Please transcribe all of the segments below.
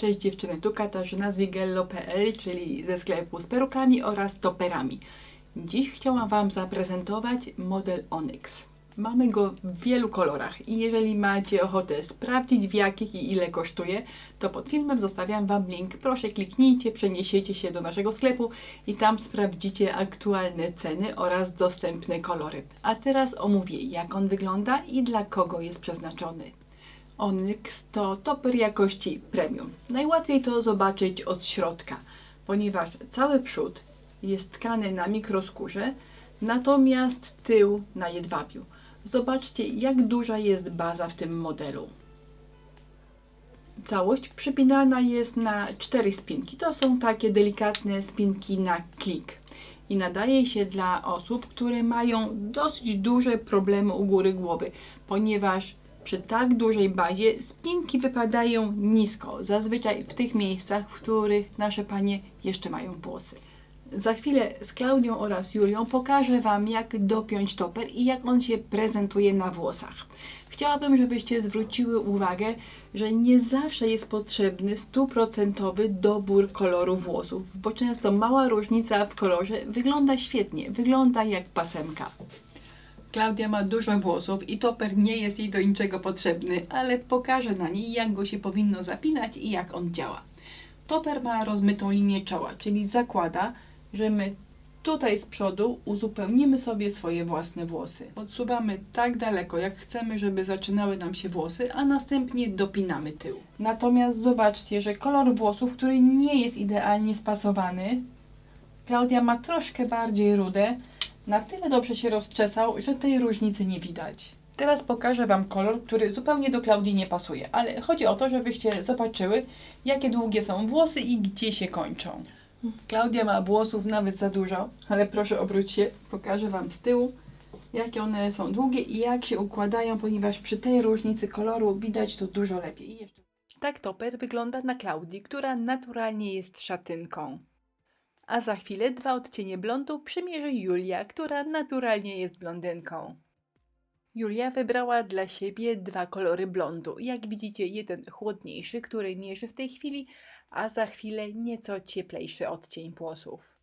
Cześć dziewczyny, tu Katarzyna z wigello.pl, czyli ze sklepu z perukami oraz toperami. Dziś chciałam Wam zaprezentować model Onyx. Mamy go w wielu kolorach i jeżeli macie ochotę sprawdzić w jakich i ile kosztuje, to pod filmem zostawiam Wam link. Proszę kliknijcie, przeniesiecie się do naszego sklepu i tam sprawdzicie aktualne ceny oraz dostępne kolory. A teraz omówię jak on wygląda i dla kogo jest przeznaczony. Onyx to toper jakości premium. Najłatwiej to zobaczyć od środka, ponieważ cały przód jest tkany na mikroskórze, natomiast tył na jedwabiu. Zobaczcie, jak duża jest baza w tym modelu. Całość przypinana jest na cztery spinki. To są takie delikatne spinki na klik i nadaje się dla osób, które mają dosyć duże problemy u góry głowy, ponieważ przy tak dużej bazie spinki wypadają nisko, zazwyczaj w tych miejscach, w których nasze panie jeszcze mają włosy. Za chwilę z Klaudią oraz Julią pokażę Wam, jak dopiąć toper i jak on się prezentuje na włosach. Chciałabym, żebyście zwróciły uwagę, że nie zawsze jest potrzebny stuprocentowy dobór koloru włosów, bo często mała różnica w kolorze wygląda świetnie, wygląda jak pasemka. Klaudia ma dużo włosów i toper nie jest jej do niczego potrzebny, ale pokażę na niej, jak go się powinno zapinać i jak on działa. Toper ma rozmytą linię czoła, czyli zakłada, że my tutaj z przodu uzupełnimy sobie swoje własne włosy. Odsuwamy tak daleko, jak chcemy, żeby zaczynały nam się włosy, a następnie dopinamy tył. Natomiast zobaczcie, że kolor włosów, który nie jest idealnie spasowany, Klaudia ma troszkę bardziej rude, na tyle dobrze się rozczesał, że tej różnicy nie widać. Teraz pokażę Wam kolor, który zupełnie do Klaudii nie pasuje, ale chodzi o to, żebyście zobaczyły, jakie długie są włosy i gdzie się kończą. Klaudia ma włosów nawet za dużo, ale proszę obróć się, pokażę Wam z tyłu, jakie one są długie i jak się układają, ponieważ przy tej różnicy koloru widać to dużo lepiej. Tak toper wygląda na Klaudii, która naturalnie jest szatynką. A za chwilę dwa odcienie blondu przymierzy Julia, która naturalnie jest blondynką. Julia wybrała dla siebie dwa kolory blondu. Jak widzicie, jeden chłodniejszy, który mierzy w tej chwili, a za chwilę nieco cieplejszy odcień włosów.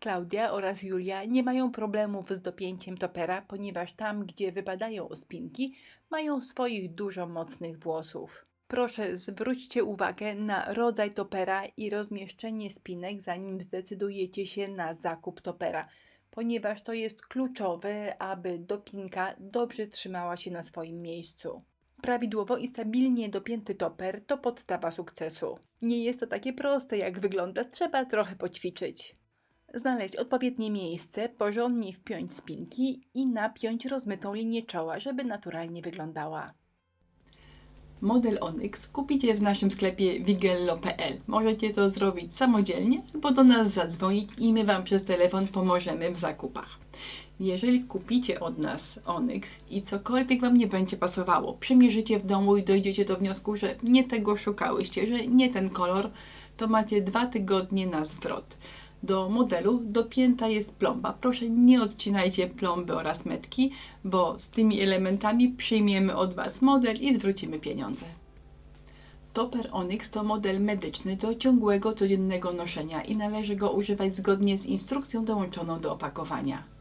Klaudia oraz Julia nie mają problemów z dopięciem topera, ponieważ tam, gdzie wypadają spinki, mają swoich dużo mocnych włosów. Proszę zwróćcie uwagę na rodzaj topera i rozmieszczenie spinek, zanim zdecydujecie się na zakup topera, ponieważ to jest kluczowe, aby dopinka dobrze trzymała się na swoim miejscu. Prawidłowo i stabilnie dopięty toper to podstawa sukcesu. Nie jest to takie proste, jak wygląda, trzeba trochę poćwiczyć. Znaleźć odpowiednie miejsce, porządnie wpiąć spinki i napiąć rozmytą linię czoła, żeby naturalnie wyglądała. Model Onyx kupicie w naszym sklepie wigello.pl. Możecie to zrobić samodzielnie albo do nas zadzwonić i my Wam przez telefon pomożemy w zakupach. Jeżeli kupicie od nas Onyx i cokolwiek Wam nie będzie pasowało, przymierzycie w domu i dojdziecie do wniosku, że nie tego szukałyście, że nie ten kolor, to macie dwa tygodnie na zwrot. Do modelu dopięta jest plomba. Proszę nie odcinajcie plomby oraz metki, bo z tymi elementami przyjmiemy od Was model i zwrócimy pieniądze. Topper Onyx to model medyczny do ciągłego, codziennego noszenia i należy go używać zgodnie z instrukcją dołączoną do opakowania.